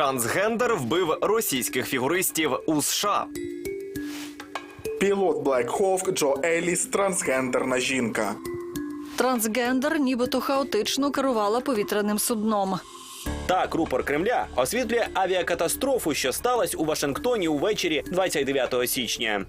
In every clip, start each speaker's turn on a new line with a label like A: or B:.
A: Трансгендер вбив російських фігуристів у США.
B: Пілот Black Hawk Джо Еліс трансгендерна жінка.
C: Трансгендер нібито хаотично керувала повітряним судном.
D: Так, рупор Кремля освітлює авіакатастрофу, що сталася у Вашингтоні увечері 29 січня.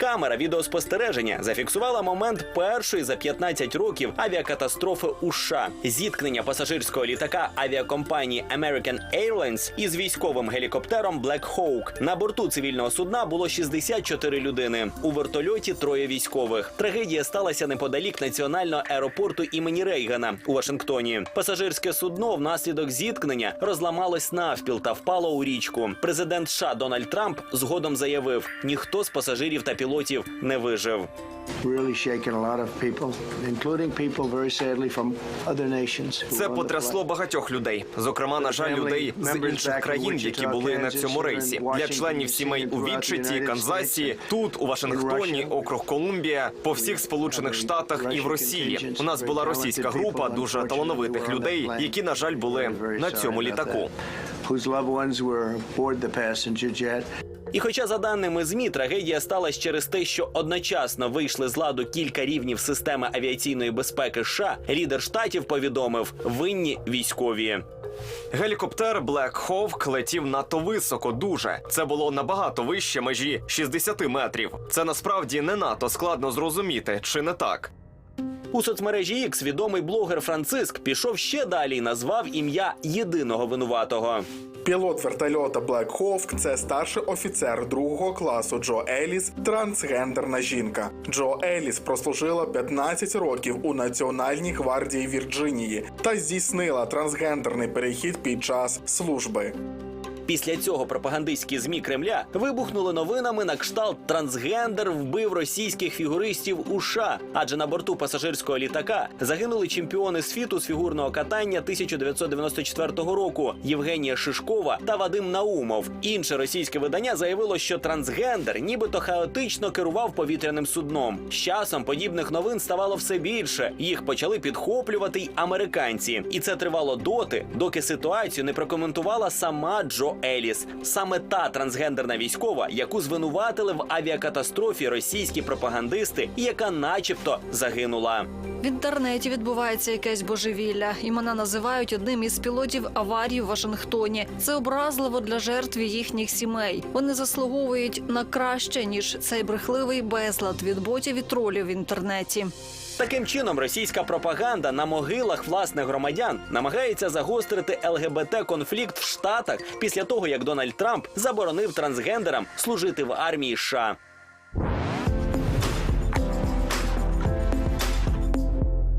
D: Камера відеоспостереження зафіксувала момент першої за 15 років авіакатастрофи у США. Зіткнення пасажирського літака авіакомпанії American Airlines із військовим гелікоптером Black Hawk. На борту цивільного судна було 64 людини. У вертольоті троє військових. Трагедія сталася неподалік національного аеропорту імені Рейгана у Вашингтоні. Пасажирське судно внаслідок зіткнення розламалось навпіл та впало у річку. Президент США Дональд Трамп згодом заявив: ніхто з пасажирів та пілотів не вижив.
A: Це потрясло багатьох людей, зокрема, на жаль, людей з інших країн, які були на цьому рейсі. Для членів сімей у Вітчиті, Канзасі, тут у Вашингтоні, округ Колумбія, по всіх Сполучених Штатах і в Росії. У нас була російська група дуже талановитих людей, які, на жаль, були на цьому літаку.
D: І хоча, за даними ЗМІ, трагедія сталася через те, що одночасно вийшли з ладу кілька рівнів системи авіаційної безпеки США, лідер штатів повідомив винні військові.
A: Гелікоптер Black Hawk летів надто високо, дуже. Це було набагато вище межі 60 метрів. Це насправді не надто складно зрозуміти, чи не так?
D: У соцмережі X відомий блогер Франциск пішов ще далі і назвав ім'я єдиного винуватого.
B: Пілот вертольота Black Hawk – це старший офіцер другого класу Джо Еліс, трансгендерна жінка. Джо Еліс прослужила 15 років у Національній гвардії Вірджинії та здійснила трансгендерний перехід під час служби.
D: Після цього пропагандистські змі Кремля вибухнули новинами на кшталт трансгендер вбив російських фігуристів у США. Адже на борту пасажирського літака загинули чемпіони світу з фігурного катання 1994 року Євгенія Шишкова та Вадим Наумов. Інше російське видання заявило, що трансгендер нібито хаотично керував повітряним судном. З часом подібних новин ставало все більше. Їх почали підхоплювати й американці, і це тривало доти, доки ситуацію не прокоментувала сама Джо Еліс, саме та трансгендерна військова, яку звинуватили в авіакатастрофі російські пропагандисти, і яка, начебто, загинула.
C: В інтернеті відбувається якесь божевілля, і мене називають одним із пілотів аварії в Вашингтоні. Це образливо для жертв і їхніх сімей. Вони заслуговують на краще ніж цей брехливий безлад від ботів і тролів в інтернеті.
D: Таким чином, російська пропаганда на могилах власних громадян намагається загострити ЛГБТ конфлікт в Штатах після того, як Дональд Трамп заборонив трансгендерам служити в армії США.